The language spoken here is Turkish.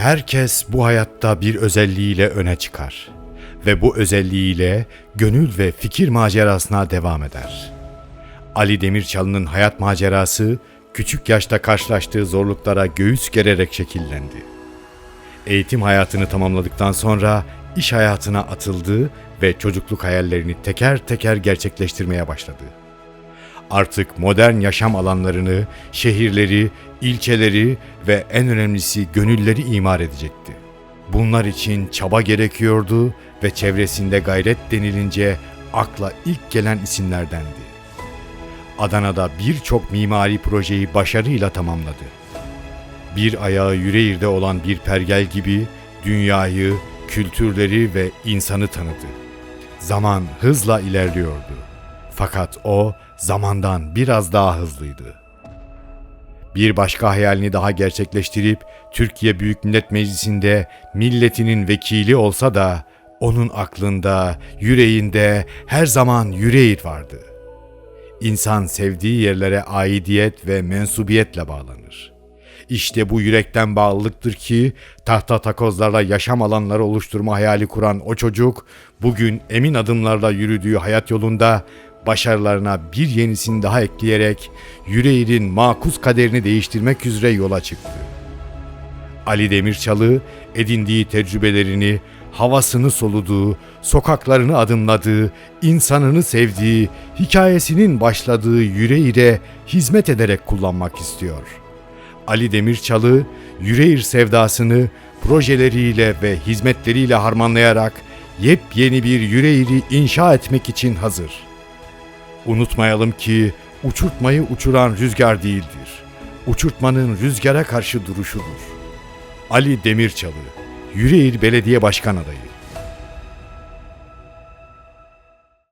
Herkes bu hayatta bir özelliğiyle öne çıkar ve bu özelliğiyle gönül ve fikir macerasına devam eder. Ali Demirçalı'nın hayat macerası küçük yaşta karşılaştığı zorluklara göğüs gererek şekillendi. Eğitim hayatını tamamladıktan sonra iş hayatına atıldı ve çocukluk hayallerini teker teker gerçekleştirmeye başladı. Artık modern yaşam alanlarını, şehirleri, ilçeleri ve en önemlisi gönülleri imar edecekti. Bunlar için çaba gerekiyordu ve çevresinde gayret denilince akla ilk gelen isimlerdendi. Adana'da birçok mimari projeyi başarıyla tamamladı. Bir ayağı yüreğirde olan bir pergel gibi dünyayı, kültürleri ve insanı tanıdı. Zaman hızla ilerliyordu. Fakat o zamandan biraz daha hızlıydı. Bir başka hayalini daha gerçekleştirip Türkiye Büyük Millet Meclisi'nde milletinin vekili olsa da onun aklında, yüreğinde her zaman yüreğir vardı. İnsan sevdiği yerlere aidiyet ve mensubiyetle bağlanır. İşte bu yürekten bağlılıktır ki tahta takozlarla yaşam alanları oluşturma hayali kuran o çocuk bugün emin adımlarla yürüdüğü hayat yolunda başarılarına bir yenisini daha ekleyerek yüreğinin makus kaderini değiştirmek üzere yola çıktı. Ali Demirçalı edindiği tecrübelerini, havasını soluduğu, sokaklarını adımladığı, insanını sevdiği, hikayesinin başladığı yüreğiyle hizmet ederek kullanmak istiyor. Ali Demirçalı, yüreğir sevdasını projeleriyle ve hizmetleriyle harmanlayarak yepyeni bir yüreğiri inşa etmek için hazır. Unutmayalım ki uçurtmayı uçuran rüzgar değildir. Uçurtmanın rüzgara karşı duruşudur. Ali Demirçalı, Yüreğir Belediye Başkan Adayı